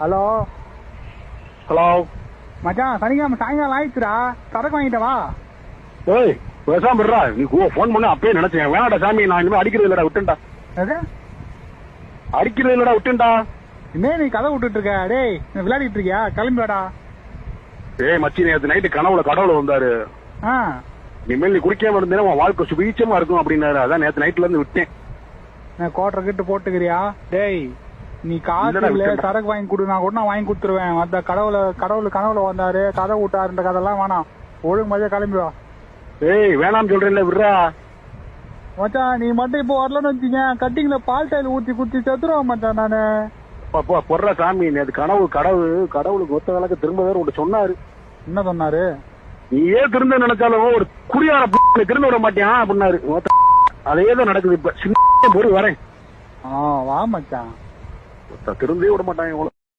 Hello. Hello. மச்சான் சனிக்கிழமை சாயங்காலம் ஆயிடுச்சுடா. சரக்கு வாங்கிட்ட வா. ஏய் பேசாம இருடா. நீ ஃபோன் பண்ண அப்பயே நினைச்சேன். வேணாடா சாமி நான் இனிமே அடிக்கிறது இல்லடா விட்டுண்டா எது? அடிக்கிறது இல்லடா விட்டுண்டா இன்னே நீ கதை விட்டுட்டு இருக்க. டேய் விளையாடிட்டு இருக்கியா? கிளம்பி வாடா ஏய் மச்சி நேத்து நைட்டு கனவுல கடவுள வந்தாரு. இனிமேல் நீ குடிக்காம இருந்தேன்னா உன் வாழ்க்கை சுபீச்சமா இருக்கும் அப்படின்னாரு. அதான் நேத்து நைட்ல இருந்து விட்டேன். கோட்டரை கிட்ட போட்டுக்கிறியா? டேய் நீ காசு இல்ல. சரக்கு வாங்கி கொடு நான் கூட நான் வாங்கி கொடுத்துருவேன். அந்த கடவுள கடவுள் கனவுல வந்தாரு. கதை விட்டாருன்ற கதெல்லாம் வேணாம். ஒழுங்கு மதியம் கிளம்பி வா. ஏய் வேணாம் சொல்றேன்ல விடுறா. மச்சான் நீ மட்டும் இப்போ வரலன்னு வச்சுங்க கட்டிங்ல பால் டைல் ஊத்தி குத்தி செத்துருவேன் மச்சான் நானு. போ- போ, பொர்றா சாமி. நேத்து கனவு கடவுள் கடவுளுக்கு ஒத்த வேலைக்கு திரும்ப வேற உன்கிட்ட சொன்னாரு. என்ன சொன்னாரு? நீ ஏன் திருந்த நினைச்சாலும் ஒரு குடியார ப- திருந்த விட மாட்டியான் அப்படின்னாரு. அதே தான் நடக்குது இப்ப. சின்ன பொறு வரேன். ஆ வா மச்சான். ஒத்த திருந்தே விட மாட்டாங்க இவங்கள